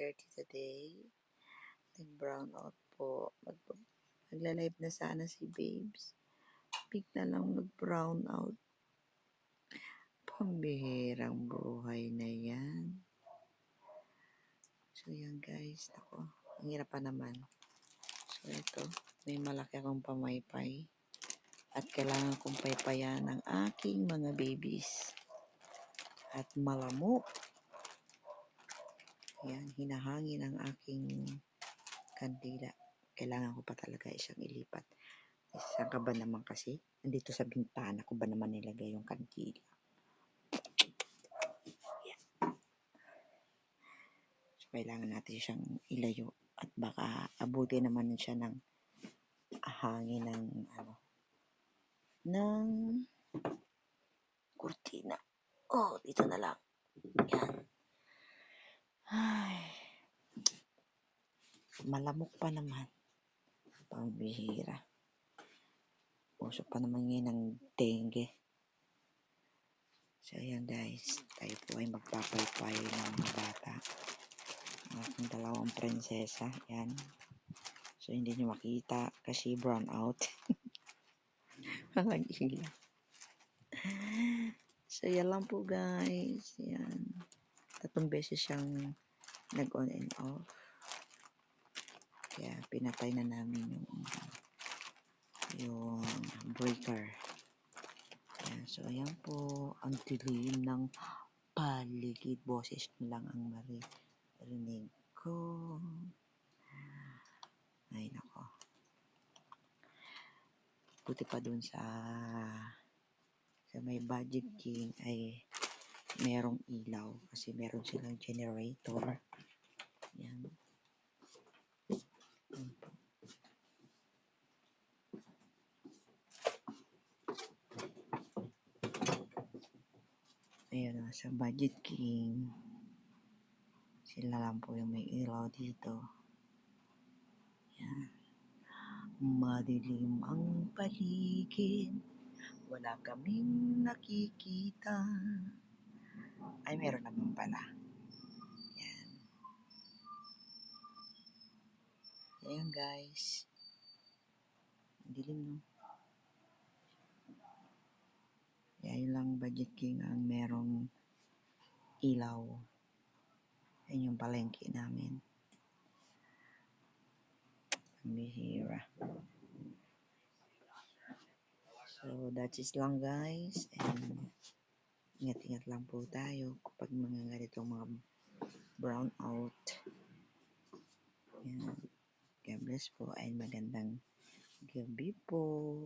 9.30 today. Nag-brown out po. Mag Magla-live na sana si Babes. Big na lang nag-brown out. Pambihirang buhay na yan. So yan guys. Ako, ang hirap pa naman. So ito, may malaki akong pamaypay. At kailangan kong paypayan ng aking mga babies. At malamok. Yan, hinahangin ang aking kandila. Kailangan ko pa talaga isang ilipat. Saan ka ba naman kasi? Nandito sa bintana ko ba naman nilagay yung kandila? Yan. So, kailangan natin siyang ilayo at baka abuti naman siya ng hangin ng ano ng kurtina. Oh, dito na lang. Yan. Ay. Malamok pa naman. Pambihira. Puso pa naman ngayon ng dengue. So, ayan guys. Tayo po ay magpapaypay ng mga bata. Ang aking dalawang prinsesa. Yan. So, hindi nyo makita kasi brown out. Ang ila. So, yan lang po guys. Yan. Tatlong beses siyang nag-on and off. Kaya pinatay na namin yung yung breaker. Ayan, so ayan po ang dilim ng paligid. Boses lang ang marinig ko. Ay nako. Buti pa dun sa sa may budget king ay merong ilaw kasi meron silang generator. Yan. Ayan o, sa Budget King. Sila lang po yung may ilaw dito. Yan. Madilim ang paligid. Wala kaming nakikita. Ay, meron naman pala. Yan. Ayan guys. Dilim no. Yan lang Budget King ang merong ilaw. Yan yung palengke namin. Ang bihira. So, that is lang guys. And ingat-ingat lang po tayo kapag mga ganitong mga brown out. Yan. God bless po and magandang gabi po.